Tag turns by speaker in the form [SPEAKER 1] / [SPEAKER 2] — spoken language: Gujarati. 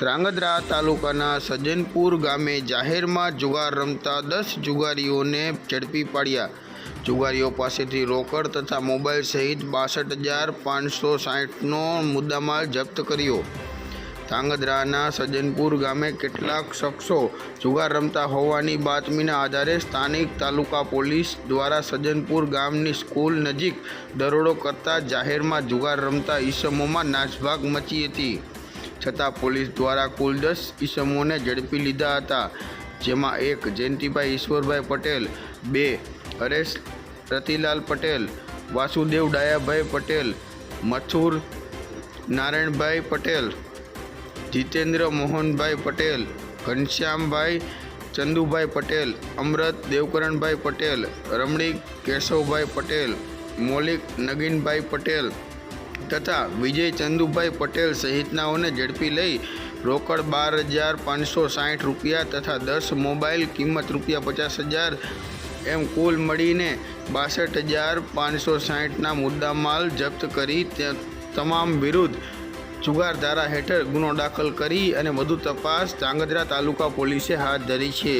[SPEAKER 1] ધ્રાંગધ્રા તાલુકાના સજ્જનપુર ગામે જાહેરમાં જુગાર રમતા દસ જુગારીઓને ઝડપી પાડ્યા. જુગારીઓ પાસેથી રોકડ તથા મોબાઈલ સહિત બાસઠ હજાર પાંચસો સાહીઠનો મુદ્દામાલ જપ્ત કર્યો. ધ્રાંગધ્રાના સજ્જનપુર ગામે કેટલાક શખ્સો જુગાર રમતા હોવાની બાતમીના આધારે સ્થાનિક તાલુકા પોલીસ દ્વારા સજ્જનપુર ગામની સ્કૂલ નજીક દરોડો કરતા જાહેરમાં જુગાર રમતા ઈસમોમાં નાસભાગ મચી હતી. છતાં પોલીસ દ્વારા કુલ દસ ઈસમોને ઝડપી લીધા હતા, જેમાં એક જયંતિભાઈ ઈશ્વરભાઈ પટેલ, બે હરેશ રતિલાલ પટેલ, વાસુદેવ ડાયાભાઈ પટેલ, મથુર નારાયણભાઈ પટેલ, જીતેન્દ્ર મોહનભાઈ પટેલ, ઘનશ્યામભાઈ ચંદુભાઈ પટેલ અમરત દેવકરણભાઈ પટેલ રમણીક કેશવભાઈ પટેલ, મૌલિક નગીનભાઈ પટેલ તથા વિજય ચંદુભાઈ પટેલ સહિતનાઓને ઝડપી લઈ રોકડ બાર હજાર પાંચસો સાઠ રૂપિયા તથા દસ મોબાઈલ કિંમત રૂપિયા પચાસ હજાર એમ કુલ મળીને બાસઠ હજાર પાંચસો સાઠના મુદ્દામાલ જપ્ત કરી તમામ વિરુદ્ધ જુગાર ધારા હેઠળ ગુનો દાખલ કરી અને વધુ તપાસ ધ્રાંગધ્રા તાલુકા પોલીસે હાથ ધરી છે.